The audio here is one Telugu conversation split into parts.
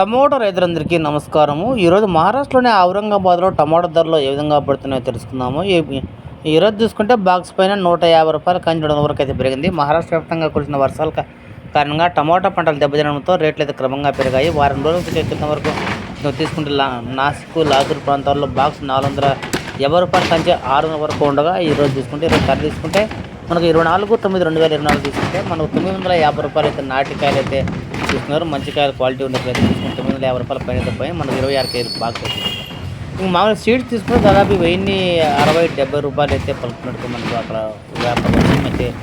టమోటా రైతులందరికీ నమస్కారము. ఈరోజు మహారాష్ట్రలోని ఔరంగాబాద్లో టమోటా ధరలు ఏ విధంగా పడుతున్నాయో తెలుసుకుందాము. ఈ- ఈరోజు చూసుకుంటే బాక్స్ పైన నూట యాభై రూపాయలు కంచి వరకు అయితే పెరిగింది. మహారాష్ట్ర వ్యాప్తంగా కురిసిన వర్షాల కారణంగా టమోటా పంటలు దెబ్బతినడంతో రేట్లు అయితే క్రమంగా పెరిగాయి. వారం రోజుల క్రితం వరకు నువ్వు తీసుకుంటే లా నాసిక్ లాతూర్ ప్రాంతాల్లో బాక్స్ నాలుగు వందల యాభై రూపాయల కంచి ఆరు వందల వరకు ఉండగా ఈ రోజు తీసుకుంటే ఈరోజు ధర తీసుకుంటే మనకు ఇరవై నాలుగు తొమ్మిది రెండు వేల ఇరవై నాలుగు తీసుకుంటే మనకు తొమ్మిది వందల యాభై రూపాయలు అయితే నాటికాయలు అయితే చూస్తున్నారు. మంచి కాయలు క్వాలిటీ ఉన్నట్లయితే తీసుకుంటే తొమ్మిది వందల యాభై రూపాయల పైన అయితే పోయి మనకు ఇరవై ఆరు కేజీ బాక్స్ వచ్చింది ఇంక మామూలుగా సీడ్స్ తీసుకుంటే దాదాపు వెయ్యి అరవై డెబ్బై రూపాయలు అయితే పలుకున్నట్టు మనకు అక్కడ వ్యాపారం అయితే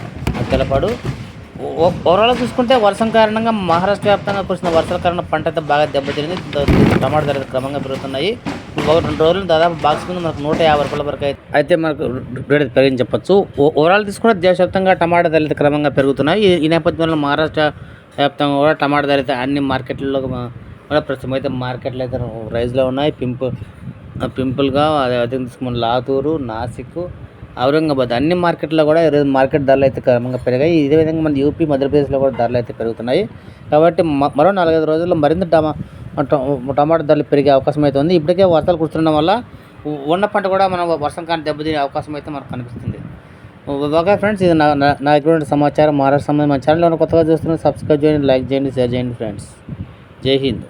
తెలపాడు. ఓ- ఓవరాల్ చూసుకుంటే వర్షం కారణంగా మహారాష్ట్ర వ్యాప్తంగా కురిసిన వర్షాల కారణంగా పంట అయితే బాగా దెబ్బతింది టమాటా ధరలు క్రమంగా పెరుగుతున్నాయి. ఒక రెండు రోజులు దాదాపు బాక్స్ మీద మనకు నూట యాభై రూపాయల వరకు అయితే అయితే మనకు రేట్ అయితే పెరిగింది ఓ- ఓవరాల్ తీసుకుంటే దేశవ్యాప్తంగా టమాటా ధరలు క్రమంగా పెరుగుతున్నాయి. ఈ- ఈ నేపథ్యంలో మహారాష్ట్ర వ్యాప్తంగా కూడా టమాటా ధర అయితే అన్ని మార్కెట్లలో కూడా ప్రస్తుతం అయితే మార్కెట్లు అయితే రైజ్లో ఉన్నాయి. పింపు పింపుల్గా అదే తీసుకున్న లాతూరు నాసిక్ ఔరంగాబాద్ అన్ని మార్కెట్లో కూడా ఈరోజు మార్కెట్ ధరలు అయితే క్రమంగా పెరిగాయి. ఇదే విధంగా మన యూపీ మధ్యప్రదేశ్లో కూడా ధరలు అయితే పెరుగుతున్నాయి. కాబట్టి మ- మరో నాలుగైదు రోజుల్లో మరింత టమా ట- టమాటా ధరలు పెరిగే అవకాశం అయితే ఉంది. ఇప్పటికే వర్షాలు కురుస్తుండడం వల్ల ఉన్న పంట కూడా మనం వర్షం కానీ దెబ్బతినే అవకాశం అయితే మనకు కనిపిస్తుంది. ఓకే ఫ్రెండ్స్ ఇది నా నా- దగ్గర సమాచారం మహారాష్ట్ర సంబంధించి మన ఛానల్లో కొత్తగా చూస్తున్న సబ్స్క్రైబ్ చేయండి లైక్ చేయండి షేర్ చేయండి ఫ్రెండ్స్ జై హింద్.